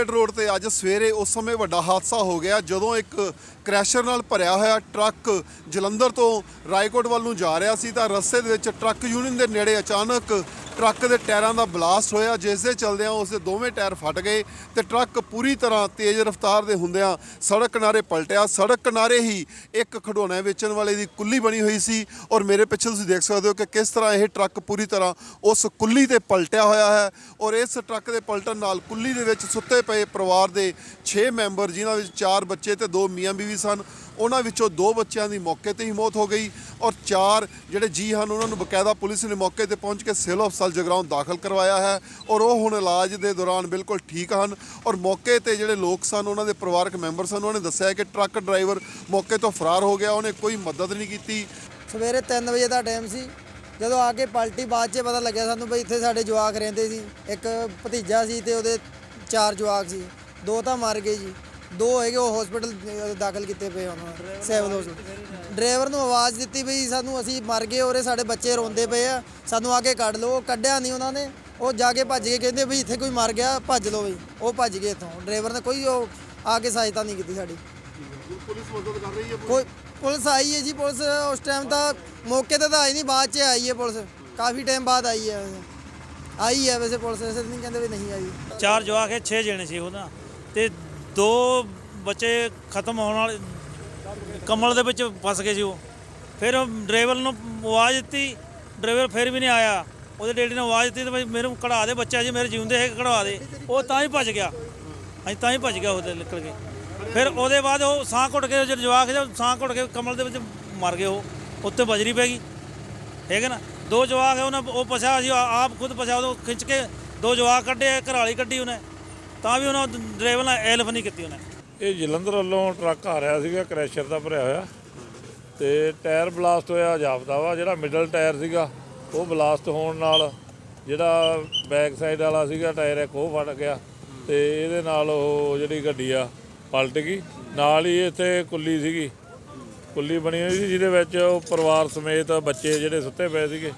ਬੇਟ road ਤੇ ਅੱਜ ਸਵੇਰੇ ਉਸ ਸਮੇਂ ਵੱਡਾ ਹਾਦਸਾ ਹੋ ਗਿਆ, ਜਦੋਂ ਇੱਕ ਕ੍ਰੈਸ਼ਰ ਨਾਲ ਭਰਿਆ ਹੋਇਆ ਟਰੱਕ ਜਲੰਧਰ ਤੋਂ ਰਾਏਕੋਟ ਵੱਲ ਨੂੰ ਜਾ ਰਿਹਾ ਸੀ। ਤਾਂ ਰਸਤੇ ਦੇ ਵਿੱਚ ਟਰੱਕ ਯੂਨੀਅਨ ਦੇ ਨੇੜੇ ਅਚਾਨਕ ਟਰੱਕ ਦੇ ਟਾਇਰਾਂ ਦਾ ਬਲਾਸਟ ਹੋਇਆ, ਜਿਸ ਦੇ ਚਲਦਿਆਂ ਉਸ ਦੇ ਦੋਵੇਂ ਟਾਇਰ ਫਟ ਗਏ ਤੇ ਟਰੱਕ ਪੂਰੀ ਤਰ੍ਹਾਂ ਤੇਜ਼ ਰਫ਼ਤਾਰ ਦੇ ਹੁੰਦਿਆਂ ਸੜਕ ਕਿਨਾਰੇ ਪਲਟਿਆ। ਸੜਕ ਕਿਨਾਰੇ ਹੀ ਇੱਕ ਖਡੌਣਾ ਵੇਚਣ ਵਾਲੇ ਦੀ ਕੁੱਲੀ ਬਣੀ ਹੋਈ ਸੀ ਔਰ ਮੇਰੇ ਪਿੱਛੇ ਤੁਸੀਂ ਦੇਖ ਸਕਦੇ ਹੋ ਕਿ ਕਿਸ ਤਰ੍ਹਾਂ ਇਹ ਟਰੱਕ ਪੂਰੀ ਤਰ੍ਹਾਂ ਉਸ ਕੁੱਲੀ ਤੇ ਪਲਟਿਆ ਹੋਇਆ ਹੈ ਔਰ ਇਸ ਟਰੱਕ ਦੇ ਪਲਟਣ ਨਾਲ ਕੁੱਲੀ ਦੇ ਵਿੱਚ ਸੁੱਤੇ ਪਏ ਪਰਿਵਾਰ ਦੇ 6 ਮੈਂਬਰ, ਜਿਨ੍ਹਾਂ ਵਿੱਚ 4 ਬੱਚੇ ਤੇ 2 ਮੀਆਂ ਬੀਵੀ ਸਨ ਉਹਨਾਂ ਵਿੱਚੋਂ ਦੋ ਬੱਚਿਆਂ ਦੀ ਮੌਕੇ ਤੇ ਹੀ ਮੌਤ ਹੋ ਗਈ ਔਰ ਚਾਰ ਜਿਹੜੇ ਜੀ ਹਨ, ਉਹਨਾਂ ਨੂੰ ਬਕਾਇਦਾ ਪੁਲਿਸ ਨੇ ਮੌਕੇ ਤੇ ਪਹੁੰਚ ਕੇ ਸਿਵਲ ਹਸਪਤਾਲ ਜਗਰਾਉਂ ਦਾਖਲ ਕਰਵਾਇਆ ਹੈ ਔਰ ਉਹ ਹੁਣ ਇਲਾਜ ਦੇ ਦੌਰਾਨ ਬਿਲਕੁਲ ਠੀਕ ਹਨ ਔਰ ਮੌਕੇ ਤੇ ਜਿਹੜੇ ਲੋਕ ਸਨ, ਉਹਨਾਂ ਦੇ ਪਰਿਵਾਰਕ ਮੈਂਬਰ ਸਨ, ਉਹਨਾਂ ਨੇ ਦੱਸਿਆ ਕਿ ਟਰੱਕ ਡਰਾਈਵਰ ਮੌਕੇ ਤੋਂ ਫਰਾਰ ਹੋ ਗਿਆ, ਉਹਨੇ ਕੋਈ ਮਦਦ ਨਹੀਂ ਕੀਤੀ। ਸਵੇਰੇ 3 ਵਜੇ ਦਾ ਟਾਈਮ ਸੀ, ਜਦੋਂ ਆ ਕੇ ਪਲਟੀ ਬਾਅਦ 'ਚ ਪਤਾ ਲੱਗਿਆ ਸਾਨੂੰ ਬਈ ਇੱਥੇ ਸਾਡੇ ਜਵਾਕ ਰਹਿੰਦੇ ਸੀ, ਇੱਕ ਭਤੀਜਾ ਸੀ ਤੇ ਉਹਦੇ ਚਾਰ ਜਵਾਕ ਸੀ, ਦੋ ਤਾਂ ਮਰ ਗਏ ਜੀ। ਦੋ ਹੈਗੇ ਉਹ ਹਸਪੀਟਲ ਦਾਖਲ ਕੀਤੇ ਪਏ ਉਹਨਾਂ ਸਿਵਲ ਹਸਪੀਟਲ ਡਰਾਈਵਰ ਨੂੰ ਆਵਾਜ਼ ਦਿੱਤੀ ਬਈ ਸਾਨੂੰ ਅਸੀਂ ਮਰ ਗਏ ਔਰੇ ਸਾਡੇ ਬੱਚੇ ਰੋਂਦੇ ਪਏ ਆ ਸਾਨੂੰ ਆ ਕੇ ਕੱਢ ਲਓ। ਉਹ ਕੱਢਿਆ ਨਹੀਂ ਉਹਨਾਂ ਨੇ। ਉਹ ਜਾ ਕੇ ਭੱਜ ਕੇ ਕਹਿੰਦੇ ਬਈ ਇੱਥੇ ਕੋਈ ਮਰ ਗਿਆ ਭੱਜ ਲਓ ਬਈ। ਉਹ ਭੱਜ ਗਏ ਇੱਥੋਂ। ਡਰਾਈਵਰ ਨੇ ਕੋਈ ਉਹ ਆ ਕੇ ਸਹਾਇਤਾ ਨਹੀਂ ਕੀਤੀ ਸਾਡੀ। ਪੁਲਿਸ ਮਦਦ ਕਰ ਰਹੀ ਹੈ ਕੋਈ ਪੁਲਿਸ ਆਈ ਹੈ ਜੀ ਪੁਲਿਸ ਉਸ ਟਾਈਮ ਤਾਂ ਮੌਕੇ ਤੇ ਤਾਂ ਆਈ ਨਹੀਂ ਬਾਅਦ 'ਚ ਆਈ ਹੈ ਪੁਲਿਸ। ਕਾਫੀ ਟਾਈਮ ਬਾਅਦ ਆਈ ਹੈ। ਆਈ ਹੈ ਵੈਸੇ ਪੁਲਿਸ ਐਸੇ ਨਹੀਂ ਕਹਿੰਦੇ ਵੀ ਨਹੀਂ ਆਈ। ਚਾਰ ਜਵਾਕ ਹੈ 6 ਜਣੇ ਸੀ ਉਹਦਾ। ਤੇ ਦੋ ਬੱਚੇ ਖਤਮ ਹੋਣ ਵਾਲੇ, ਕਮਲ ਦੇ ਵਿੱਚ ਫਸ ਗਏ ਸੀ ਉਹ। ਫਿਰ ਉਹ ਡਰਾਈਵਰ ਨੂੰ ਆਵਾਜ਼ ਦਿੱਤੀ, ਡਰਾਈਵਰ ਫਿਰ ਵੀ ਨਹੀਂ ਆਇਆ। ਉਹਦੇ ਡੇਡੀ ਨੇ ਆਵਾਜ਼ ਦਿੱਤੀ ਤੇ ਬਈ ਮੈਨੂੰ ਕਢਾ ਦੇ ਬੱਚਾ ਜੀ, ਮੇਰੇ ਜਿਉਂਦੇ ਹੈ ਕਢਵਾ ਦੇ। ਉਹ ਤਾਂ ਹੀ ਭੱਜ ਗਿਆ। ਅਸੀਂ ਤਾਂ ਹੀ ਭੱਜ ਗਿਆ ਉਹਦੇ ਨਿਕਲ ਕੇ। ਫਿਰ ਉਹਦੇ ਬਾਅਦ ਉਹ ਸਾਹ ਘੁੱਟ ਕੇ ਜਦ ਜਵਾਕ ਜਦ ਸਾਹ ਘੁੱਟ ਕੇ ਕਮਲ ਦੇ ਵਿੱਚ ਮਰ ਗਏ ਉਹ। ਉੱਤੇ ਬਜਰੀ ਪੈ ਗਈ। ਠੀਕ ਹੈ ਨਾ? ਦੋ ਜਵਾਕ ਹੈ, ਉਹਨਾਂ ਉਹ ਪਛਾ ਸੀ ਆਪ ਖੁਦ ਪਛਾ ਉਹ ਖਿੱਚ ਕੇ ਦੋ ਜਵਾਕ ਕੱਢੇ ਘਰਾਲੀ ਕੱਢੀ ਉਹਨੇ। ਤਾਂ ਵੀ ਉਹਨਾਂ ਡਰਾਈਵਰ ਨਾਲ ਐਲਫ ਨਹੀਂ ਕੀਤੀ ਉਹਨੇ। ਇਹ ਜਲੰਧਰ ਵੱਲੋਂ ਟਰੱਕ ਆ ਰਿਹਾ ਸੀਗਾ, ਕ੍ਰੈਸ਼ਰ ਦਾ ਭਰਿਆ ਹੋਇਆ। ਤੇ ਟਾਇਰ ਬਲਾਸਟ ਹੋਇਆ, ਜਾਪਦਾ ਵਾ, ਜਿਹੜਾ ਮਿਡਲ ਟਾਇਰ ਸੀਗਾ, ਉਹ ਬਲਾਸਟ ਹੋਣ ਨਾਲ ਜਿਹੜਾ ਬੈਕ ਸਾਈਡ ਵਾਲਾ ਸੀਗਾ, ਟਾਇਰ ਇੱਕ ਉਹ ਫਟ ਗਿਆ। ਤੇ ਇਹਦੇ ਨਾਲ ਉਹ ਜਿਹੜੀ ਗੱਡੀ ਆ, ਪਲਟ ਗਈ। ਨਾਲ ਹੀ ਇੱਥੇ ਕੁੱਲੀ ਸੀਗੀ। ਕੁੱਲੀ ਬਣੀ ਹੋਈ ਸੀ, ਜਿਹਦੇ ਵਿੱਚ ਉਹ ਪਰਿਵਾਰ ਸਮੇਤ ਬੱਚੇ ਜਿਹੜੇ ਸੁੱਤੇ ਪਏ ਸੀਗੇ।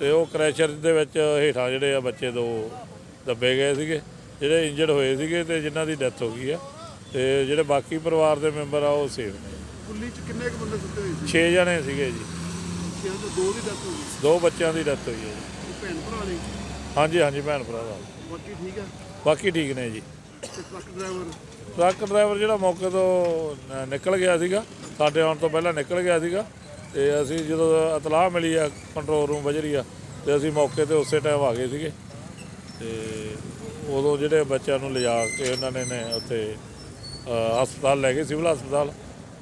ਤੇ ਉਹ ਕ੍ਰੈਸ਼ਰ ਦੇ ਵਿੱਚ ਹੇਠਾਂ ਜਿਹੜੇ ਆ ਬੱਚੇ ਦੋ ਦੱਬੇ ਗਏ ਸੀਗੇ। ਜਿਹੜੇ ਇੰਜਰਡ ਹੋਏ ਸੀਗੇ ਤੇ ਜਿਨ੍ਹਾਂ ਦੀ ਡੈਥ ਹੋ ਗਈ ਆ ਤੇ ਜਿਹੜੇ ਬਾਕੀ ਪਰਿਵਾਰ ਦੇ ਮੈਂਬਰ ਆ ਉਹ ਸੇਫ ਨੇ। ਕੁੱਲੀ 'ਚ ਕਿੰਨੇ ਕੁ ਬੰਦੇ ਸੁੱਤੇ ਹੋਏ ਸੀ? 6 ਜਣੇ ਸੀਗੇ ਜੀ। ਛੇ ਤੋਂ ਦੋ ਦੀ ਡੈਥ ਹੋ ਗਈ। ਦੋ ਬੱਚਿਆਂ ਦੀ ਡੈਥ ਹੋਈ ਹੈ ਜੀ। ਭੈਣ ਭਰਾ ਨੇ? ਹਾਂਜੀ ਹਾਂਜੀ ਭੈਣ ਭਰਾ ਦਾ ਬਾਕੀ ਠੀਕ ਹੈ ਬਾਕੀ ਠੀਕ ਨੇ ਜੀ। ਤੇ ਟਰੱਕ ਡਰਾਈਵਰ ਟਰੱਕ ਡਰਾਈਵਰ ਜਿਹੜਾ ਮੌਕੇ ਤੋਂ ਨ- ਨਿਕਲ ਗਿਆ ਸੀਗਾ ਸਾਡੇ ਆਉਣ ਤੋਂ ਪਹਿਲਾਂ ਨਿਕਲ ਗਿਆ ਸੀਗਾ ਤੇ ਅਸੀਂ ਜਦੋਂ ਇਤਲਾਹ ਮਿਲੀ ਆ ਕੰਟਰੋਲ ਰੂਮ ਬਜਰੀਆ ਤੇ ਅਸੀਂ ਮੌਕੇ ਤੇ ਉਸੇ ਟਾਈਮ ਆ ਗਏ ਸੀਗੇ। ਤੇ ਉਦੋਂ ਜਿਹੜੇ ਬੱਚਿਆਂ ਨੂੰ ਲਿਜਾ ਕੇ ਉਹਨਾਂ ਨੇ ਨੇ ਉੱਥੇ ਹਸਪਤਾਲ ਲੈ ਗਏ ਸਿਵਲ ਹਸਪਤਾਲ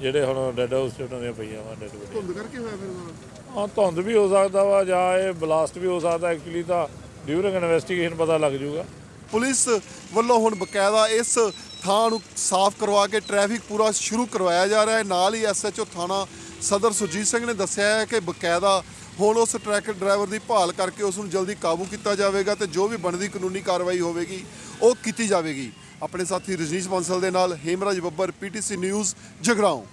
ਜਿਹੜੇ ਹੁਣ ਡੈਡ ਹਾਊਸ 'ਚ ਉਹਨਾਂ ਦੀਆਂ ਪਈਆਂ ਵਾ ਡੈਡ ਬੋਡੀ ਧੁੰਦ ਕਰਕੇ ਹੋਇਆ ਫਿਰ ਹਾਂ ਧੁੰਦ ਵੀ ਹੋ ਸਕਦਾ ਵਾ ਜਾਂ ਇਹ ਬਲਾਸਟ ਵੀ ਹੋ ਸਕਦਾ ਐਕਚੁਅਲੀ ਤਾਂ ਡਿਊਰਿੰਗ ਇਨਵੈਸਟੀਗੇਸ਼ਨ ਪਤਾ ਲੱਗ ਜਾਊਗਾ। ਪੁਲਿਸ ਵੱਲੋਂ ਹੁਣ ਬਕਾਇਦਾ ਇਸ ਥਾਂ ਨੂੰ ਸਾਫ਼ ਕਰਵਾ ਕੇ ਟ੍ਰੈਫਿਕ ਪੂਰਾ ਸ਼ੁਰੂ ਕਰਵਾਇਆ ਜਾ ਰਿਹਾ ਹੈ। ਨਾਲ ਹੀ ਐਸਐਚਓ ਥਾਣਾ ਸਦਰ ਸੁਰਜੀਤ ਸਿੰਘ ਨੇ ਦੱਸਿਆ ਹੈ ਕਿ ਬਕਾਇਦਾ ਹੁਣ ਉਸ ਟਰੱਕ ਡਰਾਈਵਰ ਦੀ ਭਾਲ ਕਰਕੇ ਉਸ ਨੂੰ ਜਲਦੀ ਕਾਬੂ ਕੀਤਾ ਜਾਵੇਗਾ ਤੇ ਜੋ ਵੀ ਬਣਦੀ ਕਾਨੂੰਨੀ ਕਾਰਵਾਈ ਹੋਵੇਗੀ, ਉਹ ਕੀਤੀ ਜਾਵੇਗੀ। ਆਪਣੇ ਸਾਥੀ ਰਜਨੀਸ਼ ਬੰਸਲ ਦੇ ਨਾਲ ਹੇਮਰਾਜ ਬੱਬਰ, ਪੀਟੀਸੀ ਨਿਊਜ਼, ਜਗਰਾਉਂ।